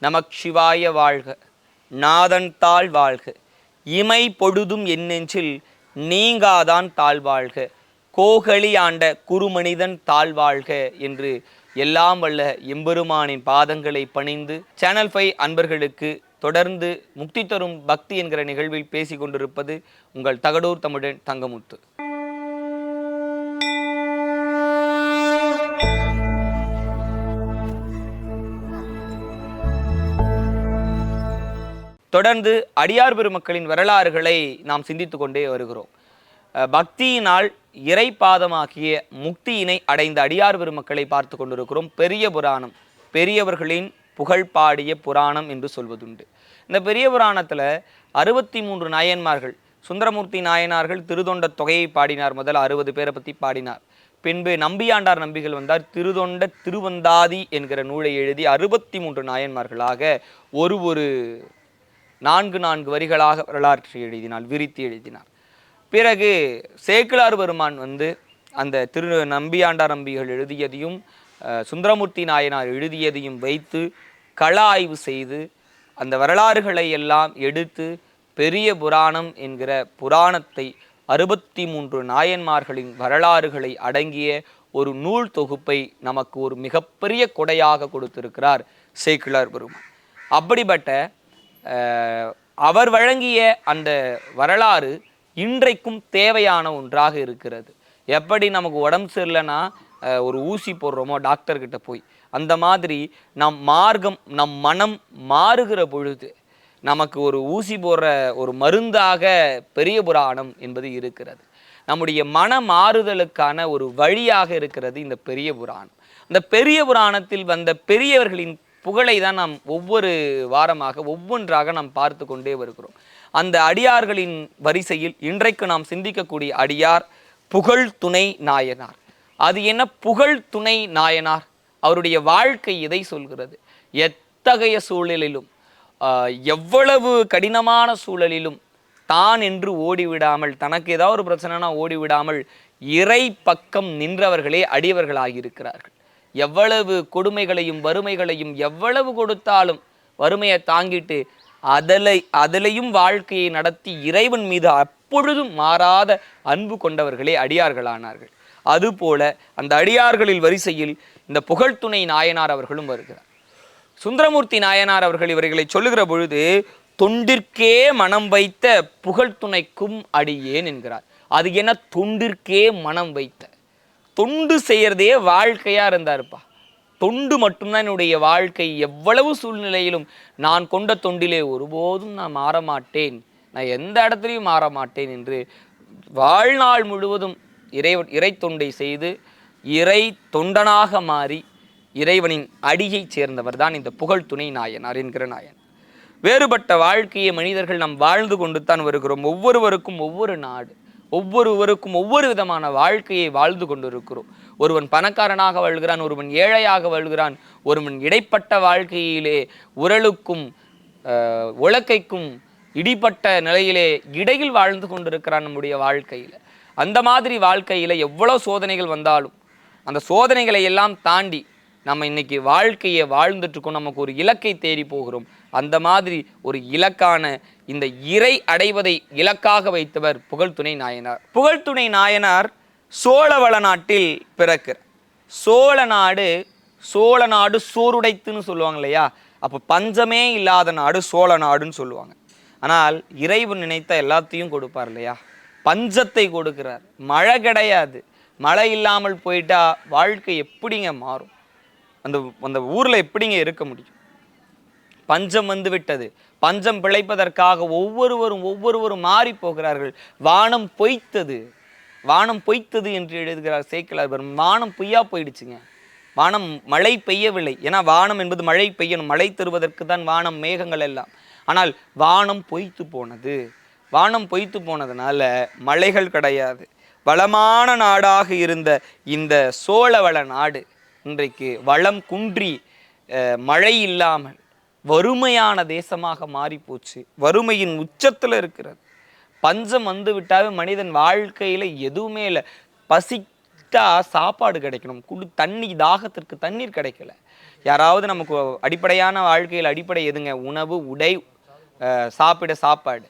நமக் சிவாய வாழ்க. நாதன் தாழ் வாழ்க. இமை பொழுதும் என்னெஞ்சில் நீங்காதான் நீங்காதான் தாழ்வாழ்க கோகலி ஆண்ட குருமனிதன் தாழ்வாழ்க என்று எல்லாம் வல்ல எம்பெருமானின் பாதங்களை பணிந்து சேனல் ஃபைவ் அன்பர்களுக்கு தொடர்ந்து முக்தி தரும் பக்தி என்கிற நிகழ்வில் பேசிக் கொண்டிருப்பது உங்கள் தகடூர் தமிழன் தங்கமுத்து. தொடர்ந்து அடியார் பெருமக்களின் வரலாறுகளை நாம் சிந்தித்து கொண்டே வருகிறோம். பக்தியினால் பக்தியினால் பாதமாகிய முக்தியினை அடைந்த அடியார் பெருமக்களை பார்த்து கொண்டிருக்கிறோம். பெரிய புராணம் பெரியவர்களின் புகழ் பாடிய புராணம் என்று சொல்வதுண்டு. இந்த பெரிய புராணத்தில் அறுபத்தி மூன்று நாயன்மார்கள் சுந்தரமூர்த்தி நாயனார்கள் திருதொண்ட தொகையை பாடினார். முதல் அறுபது பேரை பற்றி பாடினார். பின்பு நம்பியாண்டார் நம்பிகள் வந்தார். திருதொண்ட திருவந்தாதி என்கிற நூலை எழுதி அறுபத்தி மூன்று நாயன்மார்களாக ஒரு ஒரு நான்கு நான்கு வரிகளாக வரலாற்றை எழுதினார் விரித்து எழுதினார். பிறகு சேக்கிழார் பெருமான் வந்து அந்த திரு நம்பியாண்டார் நம்பிகள் எழுதியதையும் சுந்தரமூர்த்தி நாயனார் எழுதியதையும் வைத்து கள ஆய்வு செய்து அந்த வரலாறுகளை எல்லாம் எடுத்து பெரிய புராணம் என்கிற புராணத்தை அறுபத்தி மூன்று நாயன்மார்களின் வரலாறுகளை அடங்கிய ஒரு நூல் தொகுப்பை நமக்கு ஒரு மிகப்பெரிய கொடையாக கொடுத்திருக்கிறார் சேக்கிழார் பெருமான். அப்படிப்பட்ட அவர் வழங்கிய அந்த வரலாறு இன்றைக்கும் தேவையான ஒன்றாக இருக்கிறது. எப்படி நமக்கு உடம்பு சரியில்லைன்னா ஒரு ஊசி போடுறோமோ டாக்டர்கிட்ட போய் அந்த மாதிரி நம் மார்க்கம் நம் மனம் மாறுகிற பொழுது நமக்கு ஒரு ஊசி போடுற ஒரு மருந்தாக பெரிய புராணம் என்பது இருக்கிறது. நம்முடைய மன மாறுதலுக்கான ஒரு வழியாக இருக்கிறது இந்த பெரிய புராணம். இந்த பெரிய புராணத்தில் வந்த பெரியவர்களின் புகழை தான் நாம் ஒவ்வொரு வாரமாக ஒவ்வொன்றாக நாம் பார்த்து கொண்டே வருகிறோம். அந்த அடியார்களின் வரிசையில் இன்றைக்கு நாம் சிந்திக்கக்கூடிய அடியார் புகழ் துணை நாயனார். அது என்ன புகழ் துணை நாயனார்? அவருடைய வாழ்க்கை இதை சொல்கிறது? எத்தகைய சூழலிலும் எவ்வளவு கடினமான சூழலிலும் தான் என்று ஓடிவிடாமல் தனக்கு ஏதாவது ஒரு பிரச்சனைனா ஓடிவிடாமல் இறை பக்கம் நின்றவர்களே அடியவர்களாகி இருக்கிறார்கள் எவ்வளவு கொடுமைகளையும் வறுமைகளையும் எவ்வளவு கொடுத்தாலும் வறுமையை தாங்கிட்டு அதலை அதிலையும் வாழ்க்கையை நடத்தி இறைவன் மீது அப்பொழுதும் மாறாத அன்பு கொண்டவர்களே அடியார்களானார்கள். அதுபோல அந்த அடியார்களில் வரிசையில் இந்த புகழ்துணை நாயனார் அவர்களும் வருகிறார். சுந்தரமூர்த்தி நாயனார் அவர்கள் இவர்களை சொல்லுகிற பொழுது தொண்டிற்கே மனம் வைத்த புகழ்துணைக்கும் அடியேன் என்கிறார். அது என தொண்டிற்கே மனம் வைத்த தொண்டு செய்கிறதே வாழ்க்கையாக இருந்தாருப்பா. தொண்டு மட்டும்தான் என்னுடைய வாழ்க்கை. எவ்வளவு சூழ்நிலையிலும் நான் கொண்ட தொண்டிலே ஒருபோதும் நான் மாற மாட்டேன் நான் எந்த இடத்துலையும் மாற மாட்டேன் என்று வாழ்நாள் முழுவதும் இறை இறை தொண்டை செய்து இறை தொண்டனாக மாறி இறைவனின் அடியைச் சேர்ந்தவர் தான் இந்த புகழ் துணை நாயனார் என்கிற நாயன். வேறுபட்ட வாழ்க்கையை மனிதர்கள் நாம் வாழ்ந்து கொண்டு தான் வருகிறோம். ஒவ்வொருவருக்கும் ஒவ்வொரு நாடு. ஒவ்வொருவருக்கும் ஒவ்வொரு விதமான வாழ்க்கையை வாழ்ந்து கொண்டிருக்கிறோம். ஒருவன் பணக்காரனாக வாழ்கிறான் ஒருவன் ஏழையாக வாழ்கிறான் ஒருவன் இடைப்பட்ட வாழ்க்கையிலே உரலுக்கும் உலக்கைக்கும் இடிப்பட்ட நிலையிலே இடையில் வாழ்ந்து கொண்டிருக்கிறான் நம்முடைய வாழ்க்கையில். அந்த மாதிரி வாழ்க்கையில் எவ்வளோ சோதனைகள் வந்தாலும் அந்த சோதனைகளை எல்லாம் தாண்டி நம்ம இன்னைக்கு வாழ்க்கையை வாழ்ந்துட்டுருக்கோம் நமக்கு ஒரு இலக்கை தேடி போகிறோம். அந்த மாதிரி ஒரு இலக்கான இந்த இறை அடைவதை இலக்காக வைத்தவர் புகழ்துணை நாயனார். புகழ்துணை நாயனார் சோழவள நாட்டில் பிறக்கிறார். சோழ நாடு சோழ நாடு சோறுடைத்துன்னு சொல்லுவாங்க இல்லையா? அப்போ பஞ்சமே இல்லாத நாடு சோழ நாடுன்னு சொல்லுவாங்க. ஆனால் இறைவன் நினைத்த எல்லாத்தையும் கொடுப்பார் இல்லையா? பஞ்சத்தை கொடுக்கிறார். மழை கிடையாது. மழை இல்லாமல் போயிட்டா வாழ்க்கை எப்படிங்க மாறும்? அந்த அந்த ஊரில் எப்படிங்க இருக்க முடியும்? பஞ்சம் வந்துவிட்டது. பஞ்சம் பிழைப்பதற்காக ஒவ்வொருவரும் ஒவ்வொருவரும் மாறி போகிறார்கள் வானம் பொய்த்தது. வானம் பொய்த்தது என்று எழுதுகிறார் சேக்கிலார் பெரும் வானம் பொய்யா போயிடுச்சுங்க. வானம் மழை பெய்யவில்லை. ஏன்னா வானம் என்பது மழை பெய்யணும். மழை தருவதற்கு தான் வானம் மேகங்கள் எல்லாம். ஆனால் வானம் பொய்த்து போனது. வானம் பொய்த்து போனதுனால மழைகள் கிடையாது. வளமான நாடாக இருந்த இந்த சோழவள நாடு இன்றைக்கு வளம் குன்றி மழை இல்லாமல் வறுமையான தேசமாக மாறிப்போச்சு. வறுமையின் உச்சத்தில் இருக்கிறது. பஞ்சம் வந்து விட்டாவே மனிதன் வாழ்க்கையில் எதுவுமே இல்லை. பசிட்டா சாப்பாடு கிடைக்கணும். குடு தண்ணி தாகத்திற்கு தண்ணீர் கிடைக்கல. யாராவது நமக்கு அடிப்படையான வாழ்க்கையில் அடிப்படை எதுங்க? உணவு உடை சாப்பிட சாப்பாடு.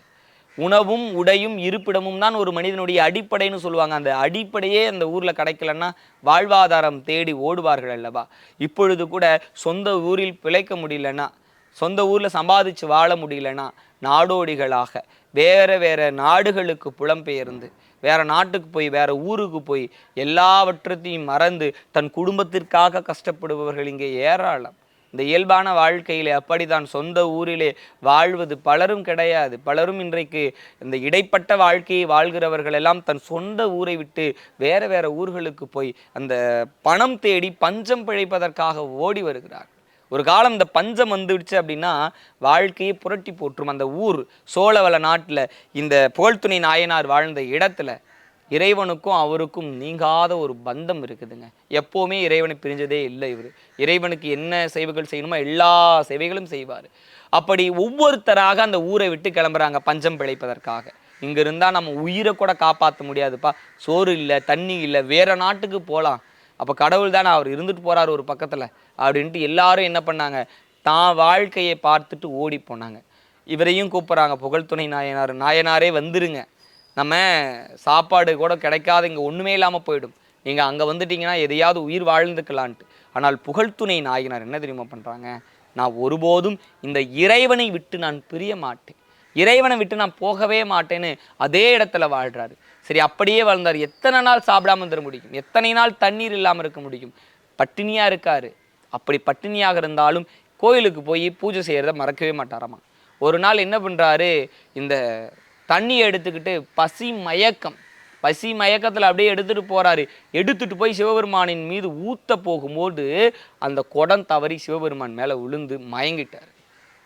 உணவும் உடையும் இருப்பிடமும் தான் ஒரு மனிதனுடைய அடிப்படைன்னு சொல்லுவாங்க. அந்த அடிப்படையே அந்த ஊரில் கிடைக்கலன்னா வாழ்வாதாரம் தேடி ஓடுவார்கள் அல்லவா? இப்பொழுது கூட சொந்த ஊரில் பிழைக்க முடியலன்னா சொந்த ஊரில் சம்பாதிச்சு வாழ முடியலன்னா நாடோடிகளாக வேறு வேறு நாடுகளுக்கு புலம்பெயர்ந்து வேறு நாட்டுக்கு போய் வேறு ஊருக்கு போய் எல்லாவற்றத்தையும் மறந்து தன் குடும்பத்திற்காக கஷ்டப்படுபவர்கள் இங்கே ஏராளம். இந்த இயல்பான வாழ்க்கையிலே அப்படித்தான் சொந்த ஊரிலே வாழ்வது பலரும் கிடையாது. பலரும் இன்றைக்கு இந்த இடைப்பட்ட வாழ்க்கையை வாழ்கிறவர்கள் எல்லாம் தன் சொந்த ஊரை விட்டு வேற வேறு ஊர்களுக்கு போய் அந்த பணம் தேடி பஞ்சம் பிழைப்பதற்காக ஓடி வருகிறார்கள். ஒரு காலம் இந்த பஞ்சம் வந்துடுச்சு அப்படின்னா வாழ்க்கையை புரட்டி போட்டுரும் அந்த ஊர் சோழவள நாட்டில் இந்த புகழ்துணை நாயனார் வாழ்ந்த இடத்துல இறைவனுக்கும் அவருக்கும் நீங்காத ஒரு பந்தம் இருக்குதுங்க. எப்போவுமே இறைவனை பிரிஞ்சதே இல்லை இவர். இறைவனுக்கு என்ன சேவைகள் செய்யணுமோ எல்லா சேவைகளும் செய்வார். அப்படி ஒவ்வொருத்தராக அந்த ஊரை விட்டு கிளம்புறாங்க பஞ்சம் பிழைப்பதற்காக. இங்கே இருந்தால் நம்ம உயிரை கூட காப்பாற்ற முடியாதுப்பா. சோறு இல்லை தண்ணி இல்லை வேறு நாட்டுக்கு போகலாம் அப்போ கடவுள் தானே அவர் இருந்துட்டு போகிறார் ஒரு பக்கத்தில் அப்படின்ட்டு எல்லாரும் என்ன பண்ணாங்க? தான் வாழ்க்கையை பார்த்துட்டு ஓடி போனாங்க. இவரையும் கூப்பிட்றாங்க புகழ்துணை நாயனார் நாயனாரே வந்துருங்க. நம்ம சாப்பாடு கூட கிடைக்காத இங்கே ஒன்றுமே இல்லாமல் போயிடும். நீங்கள் அங்கே வந்துட்டீங்கன்னா எதையாவது உயிர் வாழ்ந்துக்கலான்ட்டு. ஆனால் புகழ்துணை நாயனார் என்ன தெரியுமா பண்ணுறாங்க நான் ஒருபோதும் இந்த இறைவனை விட்டு நான் பிரிய மாட்டேன். இறைவனை விட்டு நான் போகவே மாட்டேன்னு அதே இடத்துல வாழ்கிறாரு சரி அப்படியே வளர்ந்தார். எத்தனை நாள் சாப்பிடாம இருந்துட முடியும்? எத்தனை நாள் தண்ணீர் இல்லாமல் இருக்க முடியும்? பட்டினியாக இருக்கார். அப்படி பட்டினியாக இருந்தாலும் கோயிலுக்கு போய் பூஜை செய்கிறத மறக்கவே மாட்டாராமா? ஒரு நாள் என்ன பண்ணுறாரு இந்த தண்ணியை எடுத்துக்கிட்டு பசி மயக்கம் பசி மயக்கத்தில் அப்படியே எடுத்துகிட்டு போகிறாரு எடுத்துகிட்டு போய் சிவபெருமானின் மீது ஊத்த போகும்போது அந்த குடம் தவறி சிவபெருமான் மேலே விழுந்து மயங்கிட்டார்.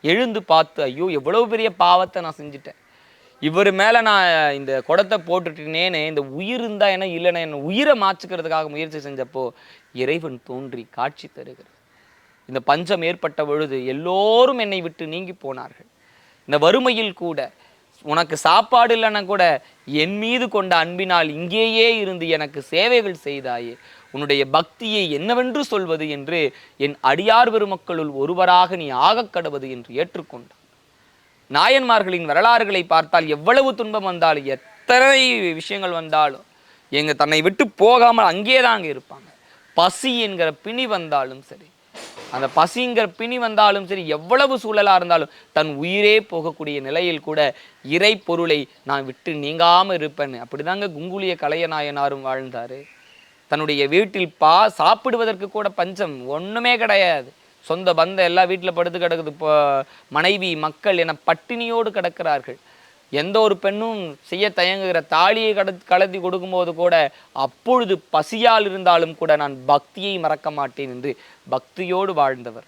எழுந்து பார்த்து ஐயோ எவ்வளோ பெரிய பாவத்தை நான் செஞ்சுட்டேன். இவர் மேலே நான் இந்த குடத்தை போட்டுட்டேனேன்னு இந்த உயிர் இருந்தா என்ன இல்லைன்னா என்ன உயிரை மாச்சுக்கிறதுக்காக முயற்சி செஞ்சப்போ இறைவன் தோன்றி காட்சி தருகிறது. இந்த பஞ்சம் ஏற்பட்ட பொழுது எல்லோரும் என்னை விட்டு நீங்கி போனார்கள். இந்த வறுமையில் கூட உனக்கு சாப்பாடு இல்லைன்னா கூட என் மீது கொண்ட அன்பினால் இங்கேயே இருந்து எனக்கு சேவைகள் செய்தாயே உன்னுடைய பக்தியை என்னவென்று சொல்வது என்று என் அடியார் பெருமக்களுள் ஒருவராக நீ ஆகக்கடவது என்று ஏற்றுக்கொண்டான். நாயன்மார்களின் வரலாறுகளை பார்த்தால் எவ்வளவு துன்பம் வந்தாலும் எத்தனை விஷயங்கள் வந்தாலும் எங்க தன்னை விட்டு போகாமல் அங்கே தான் அங்கே இருப்பாங்க. பசி என்கிற பிணி வந்தாலும் சரி அந்த பசிங்கிற பிணி வந்தாலும் சரி எவ்வளவு சூழலா இருந்தாலும் தன் உயிரே போகக்கூடிய நிலையில் கூட இறை பொருளை நான் விட்டு நீங்காமல் இருப்பேன் அப்படிதாங்க குங்குலிய கலையநாயனாரும் வாழ்ந்தாரு. தன்னுடைய வீட்டில் பா சாப்பிடுவதற்கு கூட பஞ்சம் ஒன்றுமே கிடையாது. சொந்த பந்தம் எல்லாம் வீட்டில் படுத்து கிடக்குது. இப்போ மனைவி மக்கள் என பட்டினியோடு கிடக்கிறார்கள். எந்த ஒரு பெண்ணும் செய்ய தயங்குகிற தாலியை கட கலத்தி கொடுக்கும்போது கூட அப்பொழுது பசியால் இருந்தாலும் கூட நான் பக்தியை மறக்க மாட்டேன் என்று பக்தியோடு வாழ்ந்தவர்.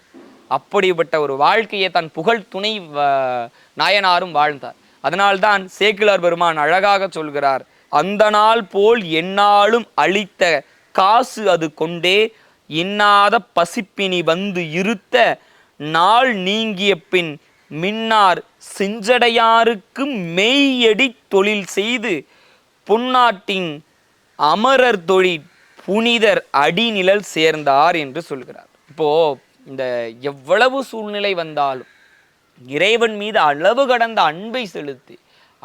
அப்படிப்பட்ட ஒரு வாழ்க்கையை தன் புகழ் துணை வ- நாயனாரும் வாழ்ந்தார். அதனால்தான் சேக்கிலார் பெருமான் அழகாக சொல்கிறார் அந்த நாள் போல் என்னாலும் அளித்த காசு அது கொண்டே இன்னாத பசிப்பினி வந்து இருத்த நாள் நீங்கிய பின் மின்னார் செஞ்சடையாருக்கு மெய்யடி தொழில் செய்து பொன்னாட்டின் அமரர் தொழில் புனிதர் அடிநிழல் சேர்ந்தார் என்று சொல்கிறார். இப்போ இந்த எவ்வளவு சூழ்நிலை வந்தாலும் இறைவன் மீது அளவு கடந்த அன்பை செலுத்தி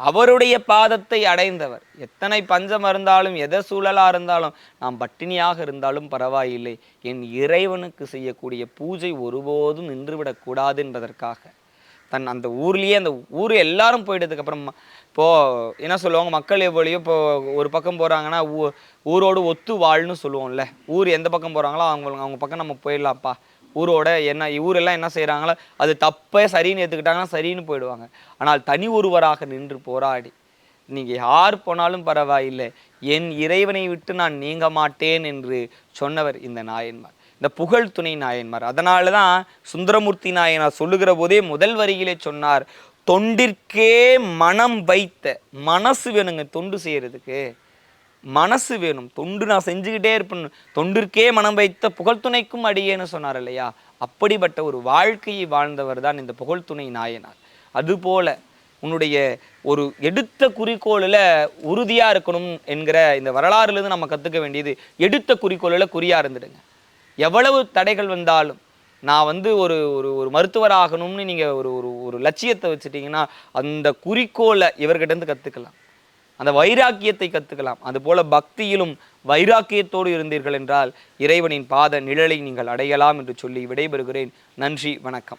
அவருடைய பாதத்தை அடைந்தவர். எத்தனை பஞ்சம் இருந்தாலும் எதை சூழலாக இருந்தாலும் நாம் பட்டினியாக இருந்தாலும் பரவாயில்லை. என் இறைவனுக்கு செய்யக்கூடிய பூஜை ஒருபோதும் நின்றுவிடக்கூடாது என்பதற்காக. தன் அந்த ஊர்லேயே அந்த ஊர் எல்லாரும் போயிட்டதுக்கப்புறம் இப்போது என்ன சொல்லுவாங்க மக்கள் எவ்வளியோ இப்போ ஒரு பக்கம் போகிறாங்கன்னா ஊ ஊரோடு ஒத்து வாழ்னு சொல்லுவோம்ல. ஊர் எந்த பக்கம் போகிறாங்களோ அவங்க அவங்க பக்கம் நம்ம போயிடலாம்ப்பா. ஊரோட என்ன ஊரெல்லாம் என்ன செய்கிறாங்களோ அது தப்பே சரின்னு ஏற்றுக்கிட்டாங்கன்னா சரின்னு போயிடுவாங்க. ஆனால் தனி ஒருவராக நின்று போராடி நீங்கள் யார் போனாலும் பரவாயில்லை என் இறைவனை விட்டு நான் நீங்க மாட்டேன் என்று சொன்னவர் இந்த நாயன்மார். இந்த புகழ் துணை நாயன்மார். அதனால தான் சுந்தரமூர்த்தி நாயனார் சொல்லுகிற போதே முதல் வரியிலே சொன்னார் தொண்டிற்கே மனம் வைத்த மனசு வேணுங்க தொண்டு செய்கிறதுக்கு மனசு வேணும். தொண்டு நான் செஞ்சுக்கிட்டே இருப்பேன் தொண்டிற்கே மனம் வைத்த புகழ்துணைக்கும் அடியேன்னு சொன்னார் இல்லையா? அப்படிப்பட்ட ஒரு வாழ்க்கையை வாழ்ந்தவர் தான் இந்த புகழ்துணை நாயனார். அதுபோல உன்னுடைய ஒரு எடுத்த குறிக்கோளில் உறுதியாக இருக்கணும் என்கிற இந்த வரலாறுலேருந்து நம்ம கற்றுக்க வேண்டியது எடுத்த குறிக்கோளில் குறியாக இருந்துடுங்க. எவ்வளவு தடைகள் வந்தாலும் நான் வந்து ஒரு ஒரு ஒரு மருத்துவராகணும்னு நீங்கள் ஒரு ஒரு ஒரு லட்சியத்தை வச்சுட்டிங்கன்னா அந்த குறிக்கோளை இவர்கிட்டேருந்து கற்றுக்கலாம் அந்த வைராக்கியத்தை கற்றுக்கலாம் அதுபோல பக்தியிலும் வைராக்கியத்தோடு இருந்தீர்கள் என்றால் இறைவனின் பாத நிழலை நீங்கள் அடையலாம் என்று சொல்லி விடைபெறுகிறேன். நன்றி வணக்கம்.